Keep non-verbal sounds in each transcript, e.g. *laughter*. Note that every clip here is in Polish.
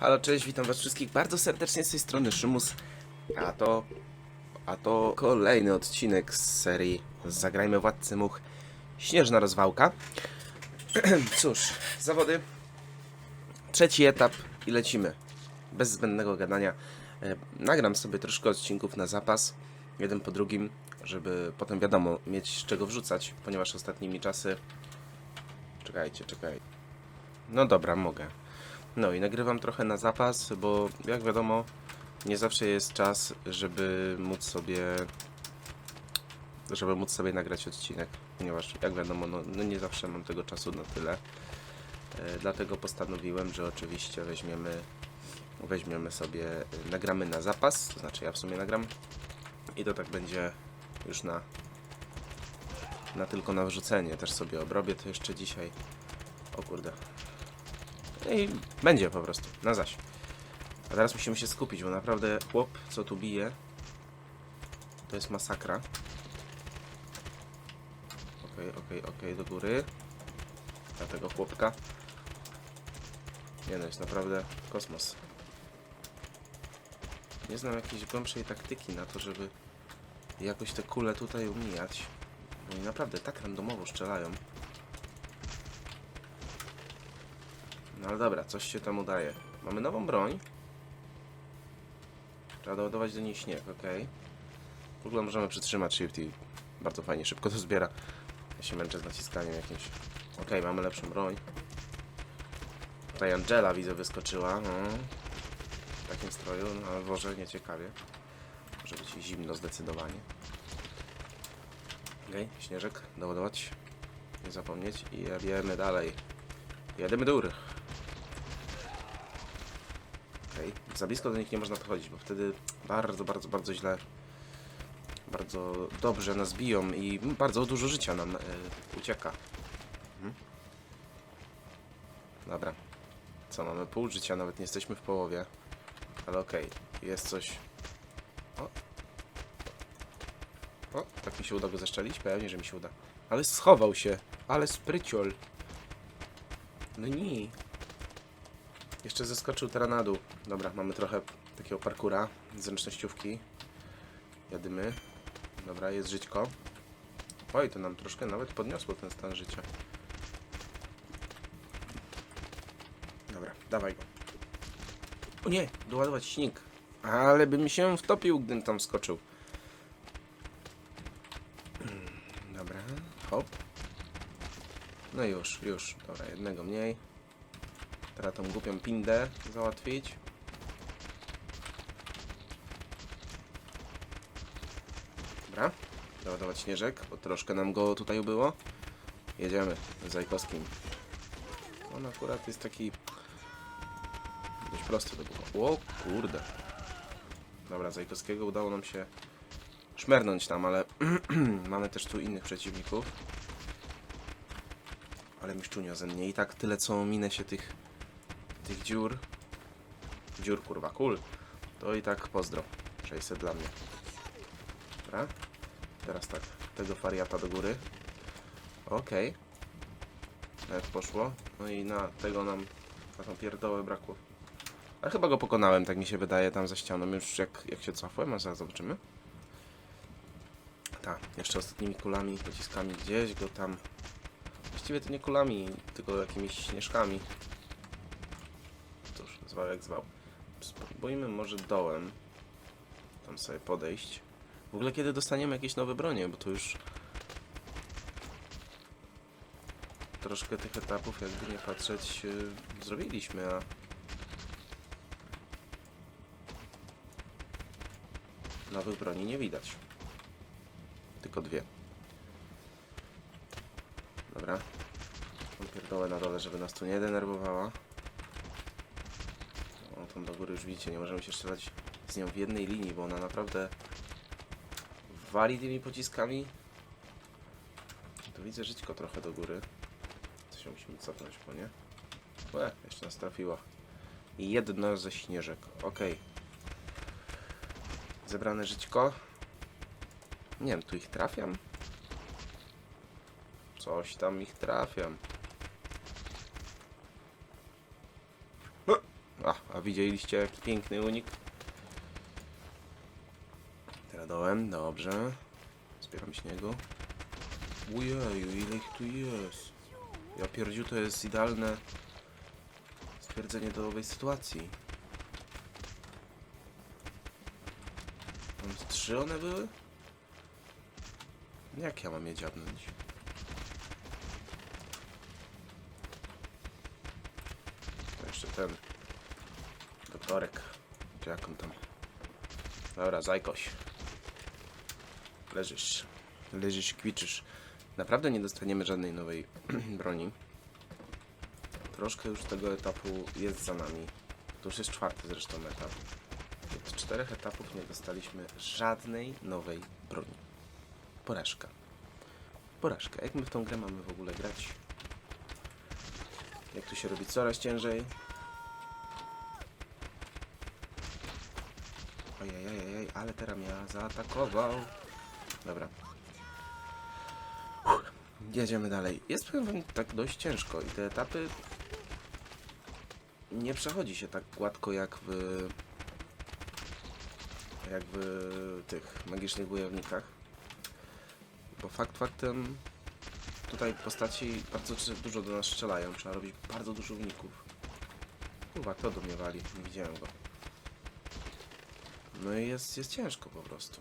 Halo, cześć, witam was wszystkich bardzo serdecznie z tej strony Szymus. A to... A to kolejny odcinek z serii Zagrajmy Władcy Much Śnieżna rozwałka. *clears throat* Cóż, zawody. Trzeci etap i lecimy. Bez zbędnego gadania. E, nagram sobie troszkę odcinków na zapas, jeden po drugim, żeby potem wiadomo, mieć z czego wrzucać, ponieważ ostatnimi czasy... Czekajcie, czekaj. No dobra, mogę. No i nagrywam trochę na zapas, bo jak wiadomo, nie zawsze jest czas, żeby móc sobie żeby móc sobie nagrać odcinek, ponieważ jak wiadomo, no, no nie zawsze mam tego czasu na tyle. E, dlatego postanowiłem, że oczywiście weźmiemy weźmiemy sobie, nagramy na zapas, to znaczy ja w sumie nagram i to tak będzie już na na tylko na wrzucenie, też sobie obrobię to jeszcze dzisiaj. O kurde, i będzie po prostu, na zaś. A teraz musimy się skupić, bo naprawdę chłop, co tu bije, to jest masakra. Okej, okej, okej, do góry. Na tego chłopka. Nie no, jest naprawdę kosmos. Nie znam jakiejś głębszej taktyki na to, żeby jakoś te kule tutaj umijać. Oni naprawdę tak randomowo strzelają. No ale dobra, coś się tam udaje. Mamy nową broń. Trzeba doładować do niej śnieg, ok. W ogóle możemy przytrzymać shift i bardzo fajnie, szybko to zbiera. Ja się męczę z naciskaniem jakimś. Ok, mamy lepszą broń. Tutaj Angela widzę wyskoczyła. No. W takim stroju, no ale może nie ciekawie. Może być zimno zdecydowanie. Okej, śnieżek, doładować. Nie zapomnieć i jedziemy dalej. Jedziemy do góry. Za blisko do nich nie można podchodzić, bo wtedy bardzo, bardzo, bardzo źle, bardzo dobrze nas biją i bardzo dużo życia nam e, ucieka. Mhm. Dobra. Co, mamy pół życia, nawet nie jesteśmy w połowie. Ale okej, jest coś... O. O, tak mi się uda go zeszczelić? Pewnie, że mi się uda. Ale schował się, ale spryciol. No nie. Jeszcze zeskoczył teraz na dół. Dobra, mamy trochę takiego parkura, zręcznościówki. Jadymy. Dobra, jest żyćko. Oj, to nam troszkę nawet podniosło ten stan życia. Dobra, dawaj go. O nie, doładować śnieg. Ale bym się wtopił, gdybym tam skoczył. Dobra, hop. No już, już. Dobra, jednego mniej. Teraz tą głupią pindę załatwić. Dobra, doładować śnieżek, bo troszkę nam go tutaj ubyło. Jedziemy z Zajkowskim. On akurat jest taki dość prosty do bucha. O kurde. Dobra, Zajkowskiego udało nam się szmernąć tam, ale *clears throat* mamy też tu innych przeciwników. Ale miszczunio ze mnie i tak tyle co minę się tych tych dziur. Dziur kurwa, kul. To i tak pozdro. 600 dla mnie. Dobra. Teraz tak, tego fariata do góry. Okej. Nawet poszło. No i na tego nam, na tą pierdołę brakło. Ale chyba go pokonałem, tak mi się wydaje, tam za ścianą już jak, jak się cofłem, a zaraz zobaczymy. Tak, jeszcze ostatnimi kulami, pociskami gdzieś go tam... Właściwie to nie kulami, tylko jakimiś śnieżkami. Zwał jak zwał. Spróbujmy może dołem tam sobie podejść. W ogóle kiedy dostaniemy jakieś nowe bronie, bo to już troszkę tych etapów, jakby nie patrzeć, yy, zrobiliśmy, a nowych broni nie widać. Tylko dwie. Dobra. Tą pierdołę na dole, żeby nas tu nie denerwowała. Tą do góry już widzicie, nie możemy się strzelać z nią w jednej linii, bo ona naprawdę wali tymi pociskami. Tu widzę żyćko trochę do góry. To się musimy cofnąć po nie. Łe, jeszcze nas trafiła. I jedno ze śnieżek. Okej. Zebrane żyćko. Nie wiem, tu ich trafiam? Coś tam ich trafiam. Widzieliście jaki piękny unik? Teraz dołem, dobrze. Zbieram śniegu. Ujeju, ile ich tu jest. Ja pierdziu, to jest idealne stwierdzenie do owej sytuacji. Tam trzy one były? Jak ja mam je dziabnąć? Jeszcze ten Czy jak on tam? Dobra, zajkoś. Leżysz. Leżysz, kwiczysz. Naprawdę nie dostaniemy żadnej nowej *clears throat* broni. Troszkę już tego etapu jest za nami. To już jest czwarty zresztą etap. Od czterech etapów nie dostaliśmy żadnej nowej broni. Porażka. Porażka. Jak my w tą grę mamy w ogóle grać? Jak tu się robi coraz ciężej. Ojej, ale teraz mnie zaatakował. Dobra. Jedziemy dalej. Jest powiem tak dość ciężko i te etapy nie przechodzi się tak gładko jak w jak w tych magicznych wojownikach. Bo fakt faktem tutaj postaci bardzo dużo do nas strzelają. Trzeba robić bardzo dużo uników. Kurwa, kto do mnie wali? Nie widziałem go. No i jest, jest ciężko po prostu.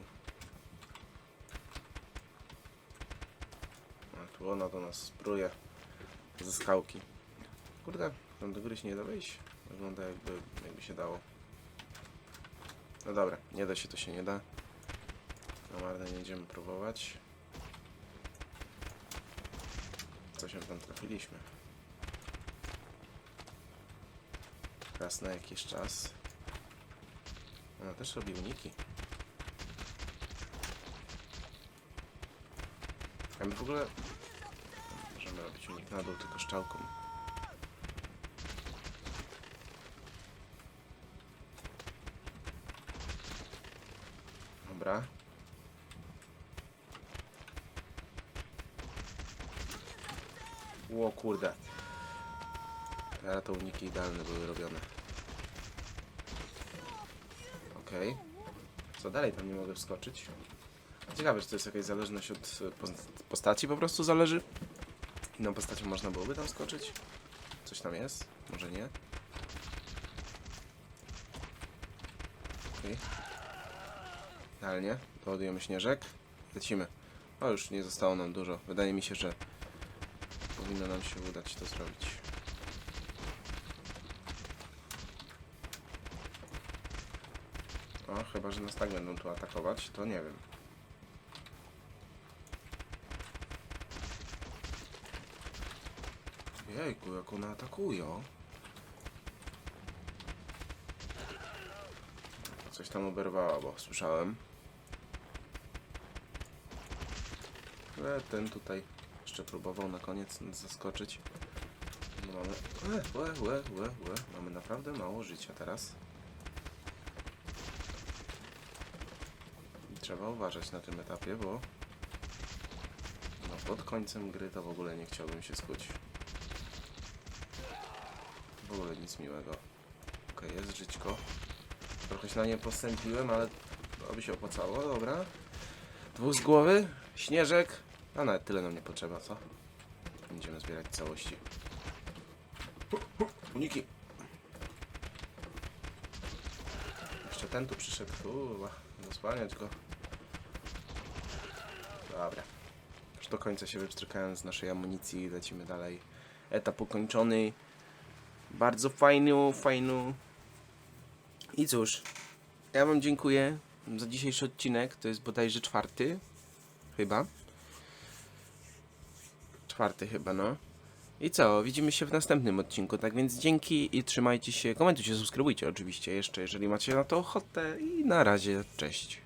A tu ona do nas spruje ze skałki. Kurde, tam do góry się nie da wejść. Wygląda jakby, jakby się dało. No dobra, nie da się, to się nie da. Na marne nie będziemy próbować. Co się tam trafiliśmy? Raz na jakiś czas. Ona też robi uniki. A my w ogóle możemy robić unik na dół tylko szczałką. Dobra. Ło kurde. Teraz to uniki idealne były robione. Okej. Co dalej tam nie mogę wskoczyć? Ciekawe, czy to jest jakaś zależność od e, pos- postaci po prostu zależy? Inną postacią można byłoby tam skoczyć? Coś tam jest? Może nie? Okej. Idealnie. Doładujemy śnieżek. Lecimy. O, już nie zostało nam dużo. Wydaje mi się, że powinno nam się udać to zrobić. O, chyba, że nas tak będą tu atakować, to nie wiem. Jejku, jak one atakują. Coś tam oberwała, bo słyszałem. Ale ten tutaj jeszcze próbował na koniec zaskoczyć. No mamy... Łe, łe, łe, łe, łe. Mamy naprawdę mało życia teraz. Trzeba uważać na tym etapie, bo no, pod końcem gry to w ogóle nie chciałbym się skuć. W ogóle nic miłego. Okej, jest żyćko. Trochę się na nie postępiłem, ale to by się opłacało, dobra. Dwóch z głowy, śnieżek, a nawet tyle nam nie potrzeba, co? Będziemy zbierać całości. Uniki! Jeszcze ten tu przyszedł, kurwa, zasłaniać go. Dobra. Już do końca się wypstrykałem z naszej amunicji, lecimy dalej. Etap ukończony. Bardzo fajny, fajny. I cóż, ja wam dziękuję za dzisiejszy odcinek. To jest bodajże czwarty. Chyba. Czwarty chyba, no. I co? Widzimy się w następnym odcinku. Tak więc dzięki i trzymajcie się. Komentujcie, subskrybujcie oczywiście jeszcze, jeżeli macie na to ochotę. I na razie, cześć.